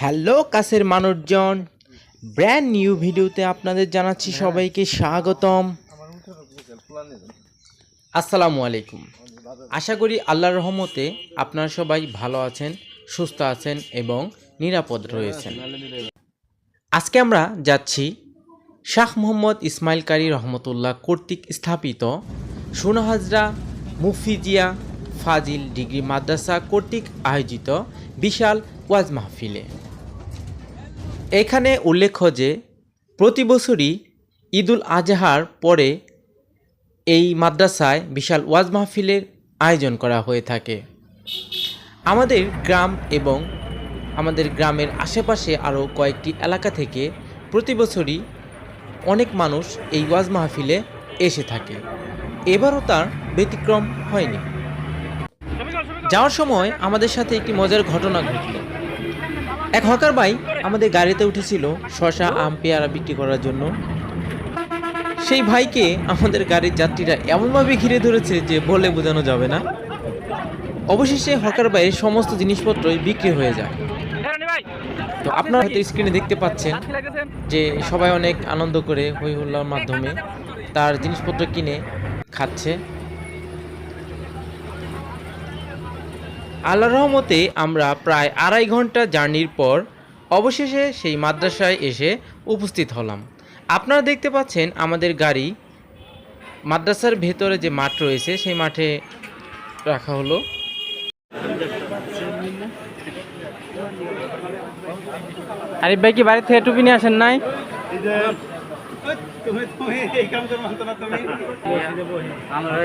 Hello কাছের মানুষজন brand new ভিডিওতে আপনাদের জানাচ্ছি সবাইকে স্বাগতম। আসসালামু আলাইকুম। আশা করি আল্লাহর রহমতে আপনারা সবাই ভালো আছেন সুস্থ আছেন এবং নিরাপদ রয়েছেন। আজকে আমরা যাচ্ছি শাহ মোহাম্মদ ইসমাইল কারি রহমতুল্লাহ কর্তৃক স্থাপিত সোনাহাজরা মুফিজিয়া ফাজিল ডিগ্রি মাদ্রাসা কর্তৃক আয়োজিত বিশাল ওয়াজ মাহফিলে। এখানে উল্লেখ্য যে, প্রতি বছরই ঈদুল আজহার পরে এই মাদ্রাসায় বিশাল ওয়াজ মাহফিলের আয়োজন করা হয়ে থাকে। আমাদের গ্রাম এবং আমাদের গ্রামের আশেপাশে আরও কয়েকটি এলাকা থেকে প্রতি বছরই অনেক মানুষ এই ওয়াজ মাহফিলে এসে থাকে। এবারও তার ব্যতিক্রম হয়নি। যাওয়ার সময় আমাদের সাথে একটি মজার ঘটনা ঘটল এক হকার ভাই আমাদের গাড়িতে উঠেছিল শশা আম, পেয়ারা বিক্রি করার জন্য। সেই ভাইকে আমাদের গাড়ির যাত্রীরা এমনভাবে ঘিরে ধরেছে যে বলে বোঝানো যাবে না। অবশেষে হকার ভাইয়ের সমস্ত জিনিসপত্রই বিক্রি হয়ে যায়। তো আপনারা হয়তো স্ক্রিনে দেখতে পাচ্ছেন যে সবাই অনেক আনন্দ করে হই হুল্লার মাধ্যমে তার জিনিসপত্র কিনে খাচ্ছে। আল্লাহ রহমতে আমরা প্রায় আড়াই ঘণ্টা জার্নির পর অবশেষে সেই মাদ্রাসায় এসে উপস্থিত হলাম আপনারা দেখতে পাচ্ছেন আমাদের গাড়ি মাদ্রাসার ভেতরে যে মাঠ রয়েছে সেই মাঠে রাখা হলো আরিফ ভাই কি বাড়ি থেকে টুপি নিয়ে আসেন নাই আমরা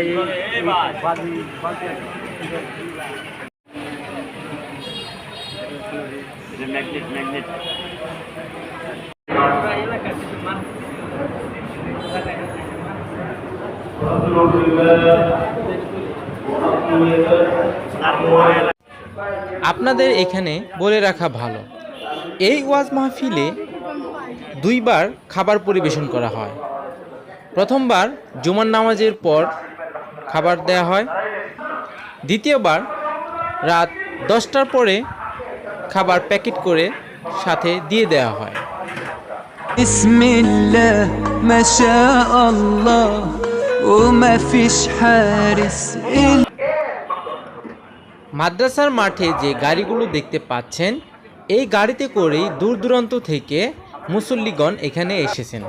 বাজি ম্যাগনেট ম্যাগনেট। আপনাদের এখানে বলে রাখা ভালো, এই ওয়াজ মাহফিলে দুইবার খাবার পরিবেশন করা হয়। প্রথমবার জুমার নামাজের পর খাবার দেয়া হয়, দ্বিতীয়বার রাত দশটার পরে খাবার প্যাকেট করে সাথে দিয়ে দেওয়া হয় بسم الله ما شاء الله وما فيش حارس إلا মাদ্রাসার মাঠে যে গাড়িগুলো দেখতে পাচ্ছেন এই গাড়িতে করেই দূর দূরান্ত থেকে মুসল্লিগণ এখানে এসেছেন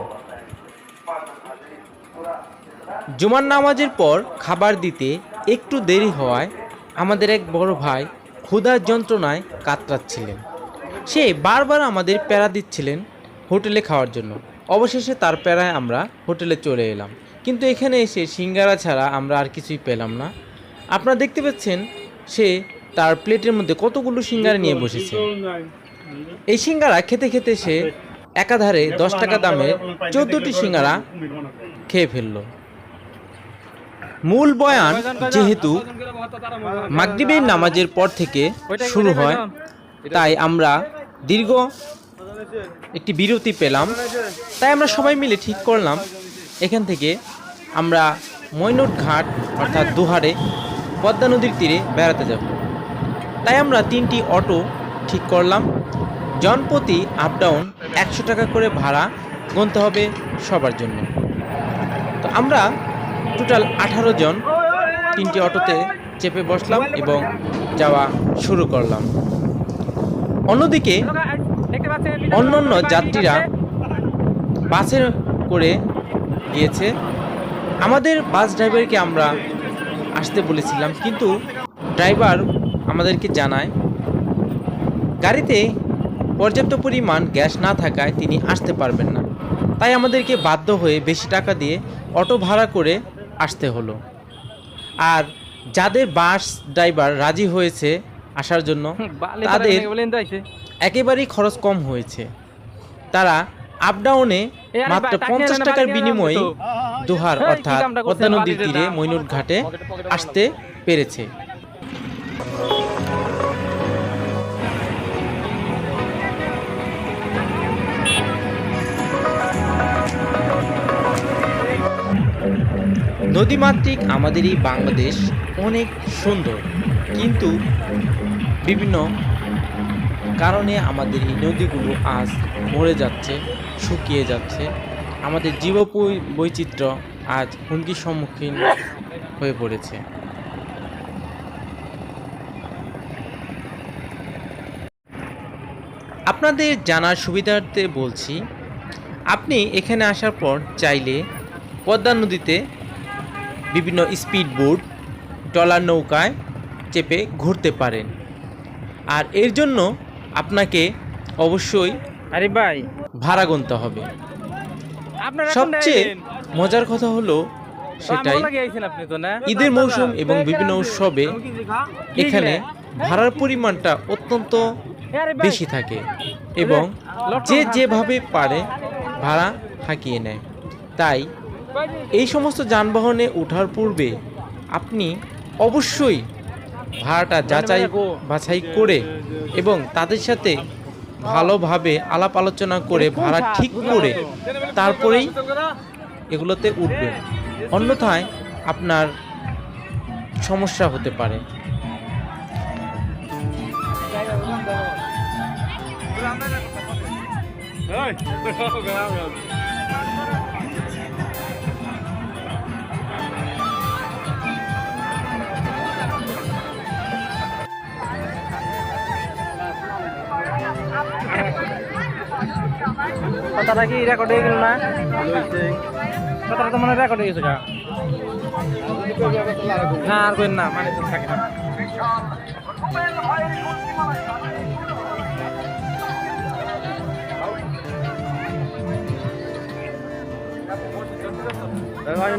জুমার নামাজের পর খাবার দিতে একটু দেরি হওয়ায় আমাদের এক বড় ভাই ক্ষুধার যন্ত্রণায় কাতরাচ্ছিলেন। সে বারবার আমাদের প্যারা দিচ্ছিলেন হোটেলে খাওয়ার জন্য। অবশেষে তার প্যারায় আমরা হোটেলে চলে এলাম। কিন্তু এখানে এসে সিঙ্গারা ছাড়া আমরা আর কিছুই পেলাম না। আপনারা দেখতে পাচ্ছেন, সে তার প্লেটের মধ্যে কতগুলো সিঙ্গারা নিয়ে বসেছে। এই সিঙ্গারা খেতে খেতে সে একাধারে দশ টাকা দামের চোদ্দটি সিঙ্গারা খেয়ে ফেলল। মূল বয়ান যেহেতু মাগরিবের নামাজের পর থেকে শুরু হয় তাই আমরা দীর্ঘ একটি বিরতি পেলাম। তাই আমরা সবাই মিলে ঠিক করলাম। এখান থেকে আমরা মৈনট ঘাট অর্থাৎ দুহারে পদ্মা নদীর তীরে বেড়াতে যাব। তাই আমরা তিনটি অটো ঠিক করলাম। জনপ্রতি আপ ডাউন একশো টাকা করে ভাড়া গুনতে হবে সবার জন্য। তো আমরা টোটাল আঠারো জন তিনটি অটোতে চেপে বসলাম এবং যাওয়া শুরু করলাম। অন্যদিকে অন্যান্য যাত্রীরা বাসে করে গিয়েছে। আমাদের বাস ড্রাইভারকে আমরা আসতে বলেছিলাম, কিন্তু ড্রাইভার আমাদেরকে জানায়, গাড়িতে পর্যাপ্ত পরিমাণ গ্যাস না থাকায় তিনি আসতে পারবেন না। তাই আমাদেরকে বাধ্য হয়ে বেশি টাকা দিয়ে অটো ভাড়া করে আসতে হলো। আর যাদের বাস ড্রাইভার রাজি হয়েছে আসার জন্য তাদের একেবারেই খরচ কম হয়েছে। তারা আপ ডাউনে মাত্র পঞ্চাশ টাকার বিনিময়ে দোহার অর্থাৎ পদ্মা নদীর তীরে ময়নুর ঘাটে আসতে পেরেছে। নদীমাতৃক আমাদের এই বাংলাদেশ অনেক সুন্দর, কিন্তু বিভিন্ন কারণে আমাদের এই নদীগুলো আজ মরে যাচ্ছে, শুকিয়ে যাচ্ছে। আমাদের জীব বৈচিত্র্য আজ হুমকির সম্মুখীন হয়ে পড়েছে। আপনাদের জানার সুবিধার্থে বলছি, আপনি এখানে আসার পর চাইলে পদ্মা নদীতে বিভিন্ন স্পিড বোট ট্রলার নৌকায় চেপে ঘুরতে পারেন। আর এর জন্য আপনাকে অবশ্যই আরে ভাই। ভাড়া গুনতে হবে। সবচেয়ে মজার কথা হলো সেটাই আপনি ঈদের মৌসুম এবং বিভিন্ন উৎসবে এখানে ভাড়ার পরিমাণটা অত্যন্ত বেশি থাকে এবং যে যেভাবে পারে ভাড়া হাঁকিয়ে নেয়। তাই এই সমস্ত যানবাহনে ওঠার পূর্বে আপনি অবশ্যই ভাড়াটা যাচাই বাছাই করে এবং তাদের সাথে ভালোভাবে আলাপ আলোচনা করে ভাড়া ঠিক করে তারপরেই এগুলোতে উঠবেন অন্যথায় আপনার সমস্যা হতে পারে। কথাটা কি রেকর্ড হয়ে গেল না? কথাটা তো মনে রেকর্ড হয়ে গেছে না আর কই না মানে থাকে না।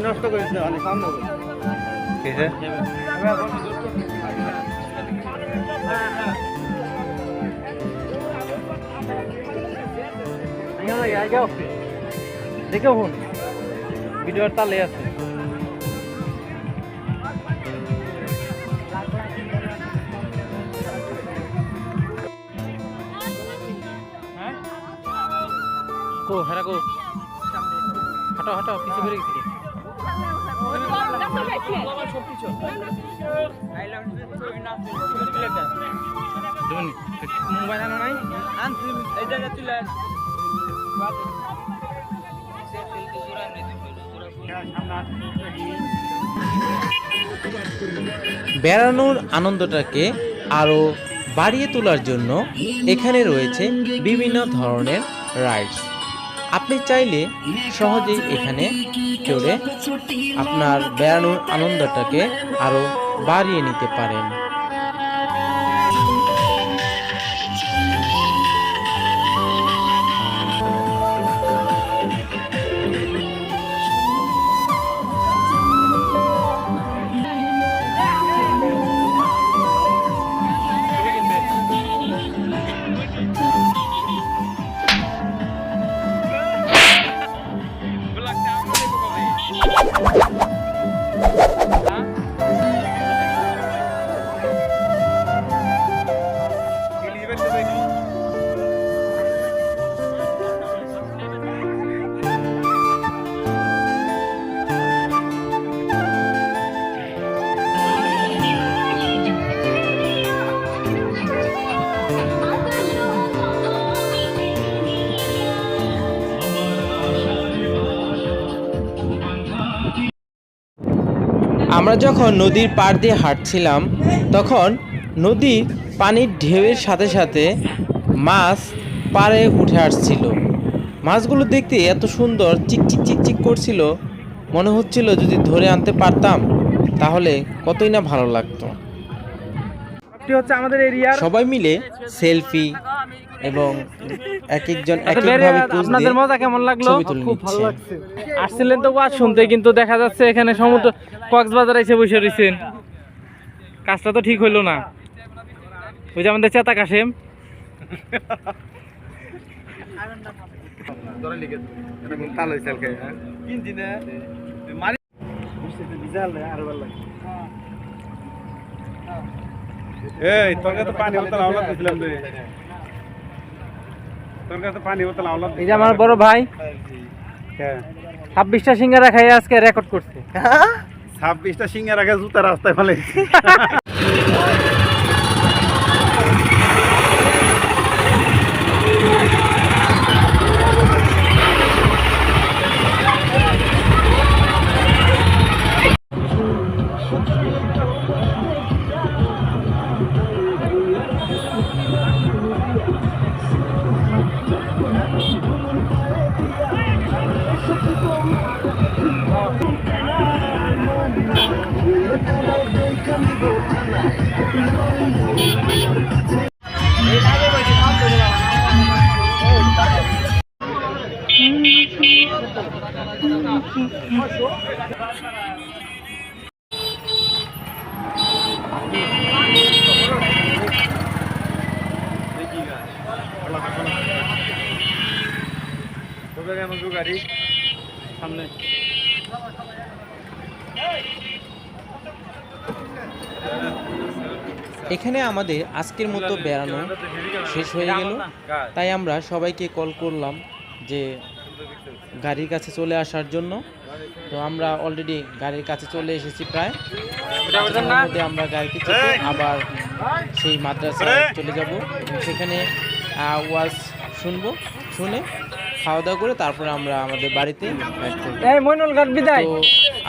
নষ্ট করিস না অনেক সামনে দেখে হন ভিডিওর তালে আছে। কো হেরা কো। হাঁটো হাঁটো পিছু গেছি। মোবাইল আনো নাই? আনছি এই জায়গা তুলে বেড়ানোর আনন্দটাকে আরও বাড়িয়ে তোলার জন্য এখানে রয়েছে বিভিন্ন ধরনের রাইডস। আপনি চাইলে সহজেই এখানে চড়ে আপনার বেড়ানোর আনন্দটাকে আরও বাড়িয়ে নিতে পারেন। আমরা যখন নদীর পাড় দিয়ে হাঁটছিলাম তখন নদীর পানির ঢেউয়ের সাথে সাথে মাছ পাড়ে উঠে আসছিল। মাছগুলো দেখতে এত সুন্দর চিকচিক চিকচিক করছিল। মনে হচ্ছিল যদি ধরে আনতে পারতাম তাহলে কতই না ভালো লাগতো। হচ্ছে আমাদের এরিয়ার সবাই মিলে সেলফি এবং এক একজন এক আচ্ছা, একভাবে আপনাদের মজা কেমন লাগল? ছবি তুলে নিচ্ছে। আসছিলেন তো ওয়াজ শুনতে কিন্তু দেখা যাচ্ছে এখানে সমুদ্র কক্সবাজার এসে বসে রয়েছেন কাজটা তো ঠিক হইল না। ওই যে আমাদের চেতা কাশেম। এই তোর কাছে পানি দিছিলাম রে। তোর কাছে পানি বোতল আওলাদ এই যে আমার বড় ভাই। হ্যাঁ ছাব্বিশটা সিঙ্গারা খাই আজকে রেকর্ড করছে। ছাব্বিশটা সিঙ্গারা আগে জুতা রাস্তায় ফেলে এখানে আমাদের আজকের মতো বেড়ানো শেষ হয়ে গেল। তাই আমরা সবাইকে কল করলাম যে গাড়ির কাছে চলে আসার জন্য। তো আমরা অলরেডি গাড়ির কাছে চলে এসেছি প্রায়। আমরা গাড়িতে চেপে আবার সেই মাদ্রাসায় চলে যাব। সেখানে ওয়াজ শুনব শুনে খাওয়া দাওয়া করে তারপরে আমরা আমাদের বাড়িতে তো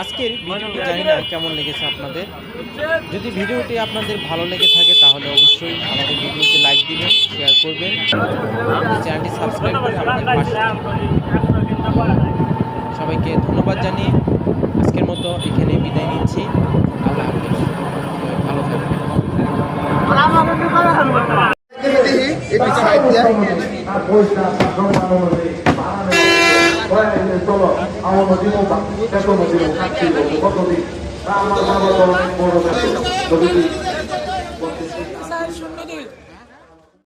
আজকের জানি না কেমন লেগেছে আপনাদের। যদি ভিডিওটি আপনাদের ভালো লেগে থাকে তাহলে অবশ্যই আমাদের ভিডিওতে লাইক দিবেন শেয়ার করবেন। চ্যানেলটি সাবস্ক্রাইব করে আমাদের পাশে সবাইকে ধন্যবাদ জানিয়ে আজকের মতো এখানে বিদায় নিচ্ছি। আল্লাহ ভালো থাকবেন। আমার বাবা বড়